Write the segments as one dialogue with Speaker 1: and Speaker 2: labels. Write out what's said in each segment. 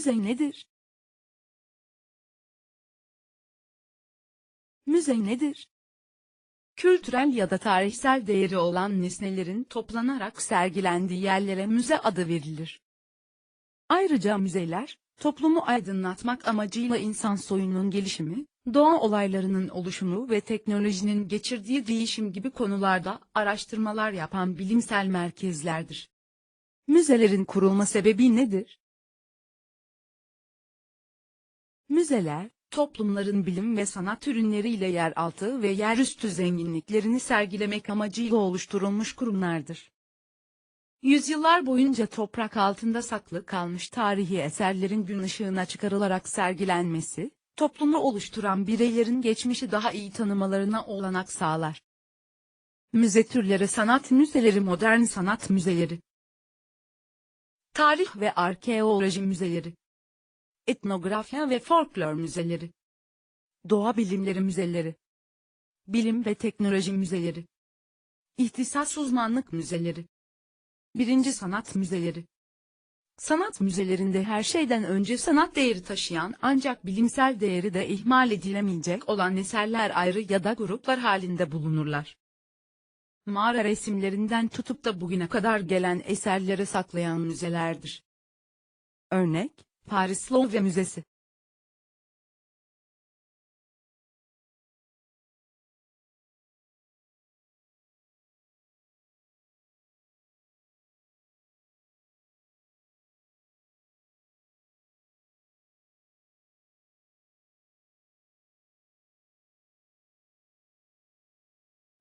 Speaker 1: Müze nedir? Müze nedir? Kültürel ya da tarihsel değeri olan nesnelerin toplanarak sergilendiği yerlere müze adı verilir. Ayrıca müzeler, toplumu aydınlatmak amacıyla insan soyunun gelişimi, doğa olaylarının oluşumu ve teknolojinin geçirdiği değişim gibi konularda araştırmalar yapan bilimsel merkezlerdir. Müzelerin kurulma sebebi nedir? Müzeler, toplumların bilim ve sanat ürünleriyle yeraltı ve yerüstü zenginliklerini sergilemek amacıyla oluşturulmuş kurumlardır. Yüzyıllar boyunca toprak altında saklı kalmış tarihi eserlerin gün ışığına çıkarılarak sergilenmesi, toplumu oluşturan bireylerin geçmişi daha iyi tanımalarına olanak sağlar. Müze türleri sanat müzeleri modern sanat müzeleri Tarih ve arkeoloji müzeleri Etnografya ve folklor müzeleri Doğa bilimleri müzeleri Bilim ve teknoloji müzeleri İhtisas uzmanlık müzeleri Birinci sanat müzeleri Sanat müzelerinde her şeyden önce sanat değeri taşıyan ancak bilimsel değeri de ihmal edilemeyecek olan eserler ayrı ya da gruplar halinde bulunurlar. Mağara resimlerinden tutup da bugüne kadar gelen eserleri saklayan müzelerdir. Örnek, Paris Louvre Müzesi.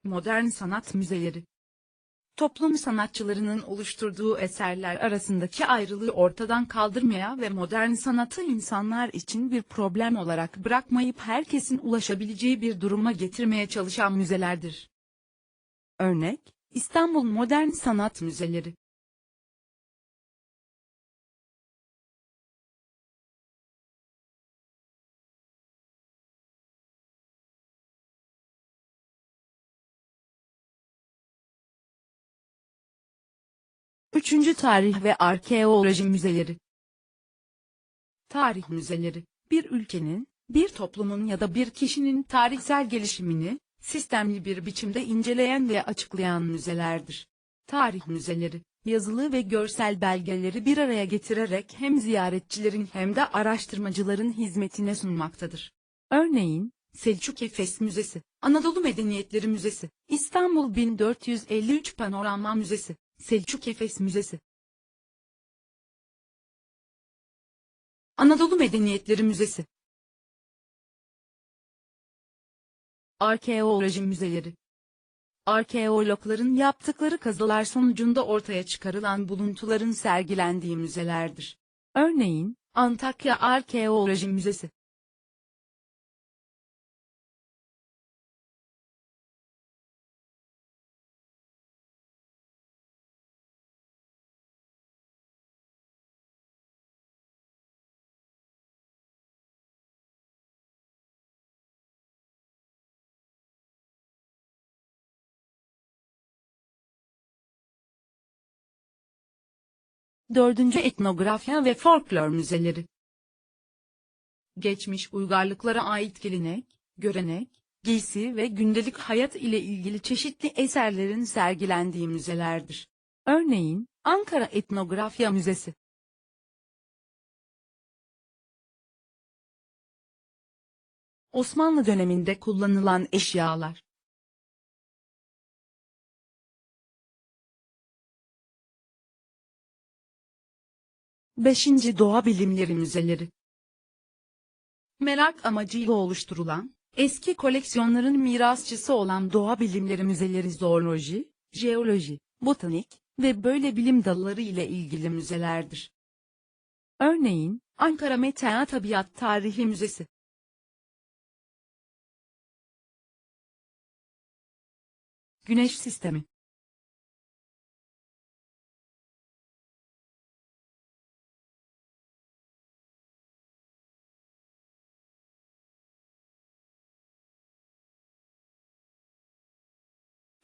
Speaker 1: Modern sanat müzeleri toplum sanatçılarının oluşturduğu eserler arasındaki ayrılığı ortadan kaldırmaya ve modern sanatı insanlar için bir problem olarak bırakmayıp herkesin ulaşabileceği bir duruma getirmeye çalışan müzelerdir. Örnek, İstanbul Modern Sanat Müzeleri Üçüncü Tarih ve Arkeoloji Müzeleri Tarih müzeleri, bir ülkenin, bir toplumun ya da bir kişinin tarihsel gelişimini, sistemli bir biçimde inceleyen ve açıklayan müzelerdir. Tarih müzeleri, yazılı ve görsel belgeleri bir araya getirerek hem ziyaretçilerin hem de araştırmacıların hizmetine sunmaktadır. Örneğin, Selçuk Efes Müzesi, Anadolu Medeniyetleri Müzesi, İstanbul 1453 Panorama Müzesi, Selçuk Efes Müzesi. Anadolu Medeniyetleri Müzesi. Arkeoloji müzeleri. Arkeologların yaptıkları kazılar sonucunda ortaya çıkarılan buluntuların sergilendiği müzelerdir. Örneğin, Antakya Arkeoloji Müzesi Dördüncü Etnografya ve Folklor Müzeleri. Geçmiş uygarlıklara ait gelenek, görenek, giysi ve gündelik hayat ile ilgili çeşitli eserlerin sergilendiği müzelerdir. Örneğin, Ankara Etnografya Müzesi. Osmanlı döneminde kullanılan eşyalar 5. Doğa Bilimleri Müzeleri Merak amacıyla oluşturulan, eski koleksiyonların mirasçısı olan doğa bilimleri müzeleri zooloji, jeoloji, botanik ve böyle bilim dalları ile ilgili müzelerdir. Örneğin, Ankara Metea Tabiat Tarihi Müzesi. Güneş Sistemi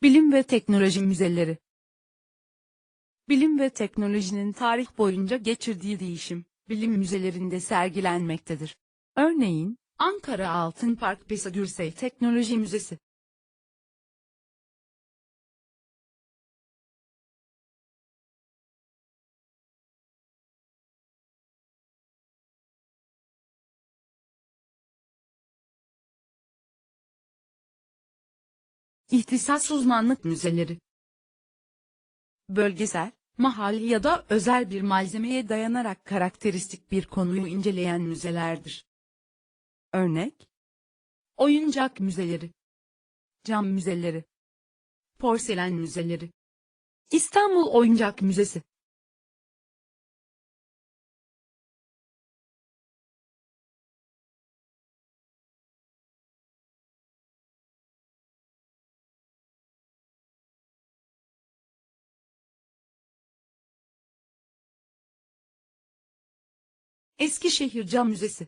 Speaker 1: Bilim ve Teknoloji Müzeleri Bilim ve teknolojinin tarih boyunca geçirdiği değişim, bilim müzelerinde sergilenmektedir. Örneğin, Ankara Altın Park Pesa Gürsey Teknoloji Müzesi. İhtisas uzmanlık müzeleri. Bölgesel, mahalli ya da özel bir malzemeye dayanarak karakteristik bir konuyu inceleyen müzelerdir. Örnek, oyuncak müzeleri, cam müzeleri, porselen müzeleri, İstanbul Oyuncak Müzesi. Eskişehir Cam Müzesi